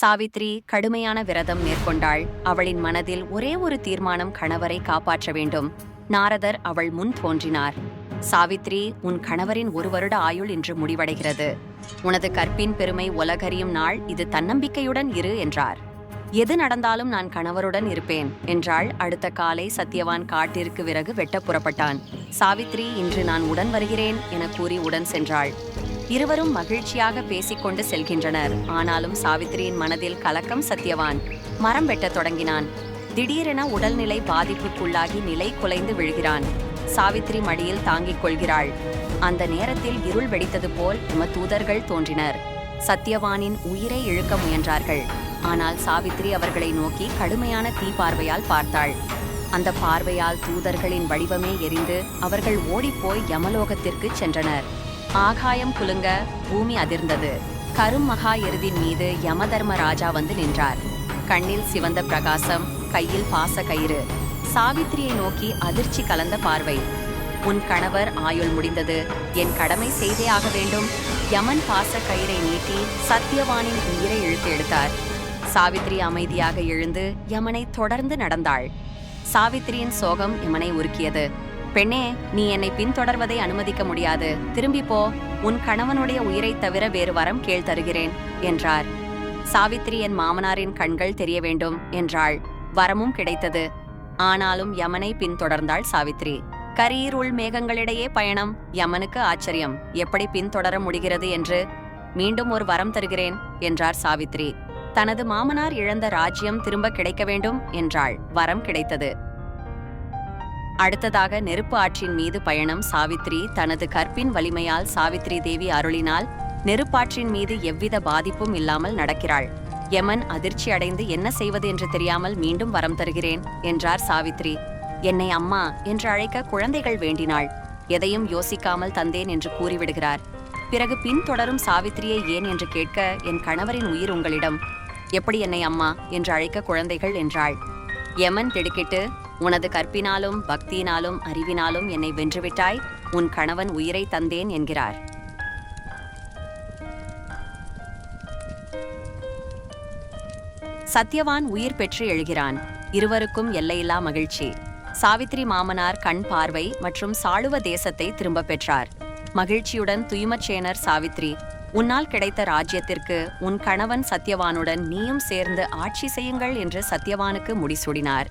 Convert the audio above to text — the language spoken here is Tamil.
சாவித்ரி கடுமையான விரதம் மேற்கொண்டாள். அவளின் மனதில் ஒரே ஒரு தீர்மானம் கணவரை காப்பாற்ற வேண்டும். நாரதர் அவள் முன் தோன்றினார். சாவித்ரி உன் கணவரின் ஒரு வருட ஆயுள் இன்று முடிவடைகிறது. உனது கற்பின் பெருமை உலகறியும் நாள் இது தன்னம்பிக்கையுடன் இரு என்றார். எது நடந்தாலும் நான் கணவருடன் இருப்பேன் என்றாள். அடுத்த காலை சத்யவான் காட்டிற்கு விறகு வெட்ட புறப்பட்டான். சாவித்ரி இன்று நான் உடன் வருகிறேன் என கூறி உடன் சென்றாள். இருவரும் மகிழ்ச்சியாக பேசிக்கொண்டு செல்கின்றனர். ஆனாலும் சாவித்திரியின் மனதில் கலக்கம் சத்யவான் மரம் வெட்டத் தொடங்கினான். திடீரென உடல்நிலை பாதிப்புக்குள்ளாகி நிலை குலைந்து விழுகிறான். சாவித்திரி மடியில் தாங்கிக் கொள்கிறாள். அந்த நேரத்தில் இருள் வெடித்தது போல் நம்ம தூதர்கள் தோன்றினர். சத்யவானின் உயிரை இழுக்க முயன்றார்கள். ஆனால் சாவித்ரி அவர்களை நோக்கி கடுமையான தீ பார்வையால் பார்த்தாள். அந்த பார்வையால் தூதர்களின் வடிவமே எரிந்து அவர்கள் ஓடிப்போய் யமலோகத்திற்கு சென்றனர். ஆகாயம் குலுங்க பூமி அதிர்ந்தது. கரும் மகா எருதின் மீது யமதர்ம ராஜா வந்து நின்றார். கண்ணில் சிவந்த பிரகாசம் கையில் பாச கயிறு. சாவித்திரியை நோக்கி அதிர்ச்சி கலந்த பார்வை. உன் கணவர் ஆயுள் முடிந்தது. என் கடமை செய்தே ஆக வேண்டும். யமன் பாச கயிறை நீட்டி சத்யவானின் உயிரை இழுத்து எடுத்தார். சாவித்ரி அமைதியாக எழுந்து யமனை தொடர்ந்து நடந்தாள். சாவித்ரியின் சோகம் யமனை உருக்கியது. பெண்ணே நீ என்னை பின்தொடர்வதை அனுமதிக்க முடியாது. திரும்பி போ. உன் கணவனுடைய உயிரை தவிர வேறு வரம் கேள் தருகிறேன் என்றார். சாவித்ரி என் மாமனாரின் கண்கள் தெரிய வேண்டும் என்றாள். வரமும் கிடைத்தது. ஆனாலும் யமனை பின்தொடர்ந்தாள் சாவித்ரி உள் மேகங்களிடையே பயணம். யமனுக்கு ஆச்சரியம். எப்படி பின்தொடர முடிகிறது என்று. மீண்டும் ஒரு வரம் தருகிறேன் என்றார் சாவித்ரி தனது மாமனார் இழந்த ராஜ்யம் திரும்ப கிடைக்க வேண்டும் என்றாள். வரம் கிடைத்தது. அடுத்ததாக நெருப்பு ஆற்றின் மீது பயணம் சாவித்ரி தனது கற்பின் வலிமையால் சாவித்ரி தேவி அருளினால் நெருப்பாற்றின் மீது எவ்வித பாதிப்பும் இல்லாமல் நடக்கிறாள். யமன் அதிர்ச்சி அடைந்து என்ன செய்வது என்று தெரியாமல் மீண்டும் வரம் தருகிறேன் என்றார் சாவித்ரி. என்னை அம்மா என்று அழைக்க குழந்தைகள் வேண்டினாள். எதையும் யோசிக்காமல் தந்தேன் என்று கூறிவிடுகிறார். பிறகு பின்தொடரும் சாவித்ரியை ஏன் என்று கேட்க என் கணவரின் உயிர் உங்களிடம். எப்படி என்னை அம்மா என்று அழைக்க குழந்தைகள் என்றாள். யமன் திடுக்கிட்டு உனது கற்பினாலும் பக்தியினாலும் அறிவினாலும் என்னை வென்றுவிட்டாய் உன் கணவன் உயிரை தந்தேன் என்கிறார். சத்யவான் உயிர் பெற்று எழுகிறான். இருவருக்கும் எல்லையில்லா மகிழ்ச்சி. சாவித்ரி மாமனார் கண் பார்வை மற்றும் சாளுவ தேசத்தை திரும்பப் பெற்றார். மகிழ்ச்சியுடன் துய்மச்சேனர் சாவித்ரி உன்னால் கிடைத்த ராஜ்யத்திற்கு உன் கணவன் சத்யவானுடன் நீயும் சேர்ந்து ஆட்சி செய்யுங்கள் என்று சத்யவானுக்கு முடிசூடினார்.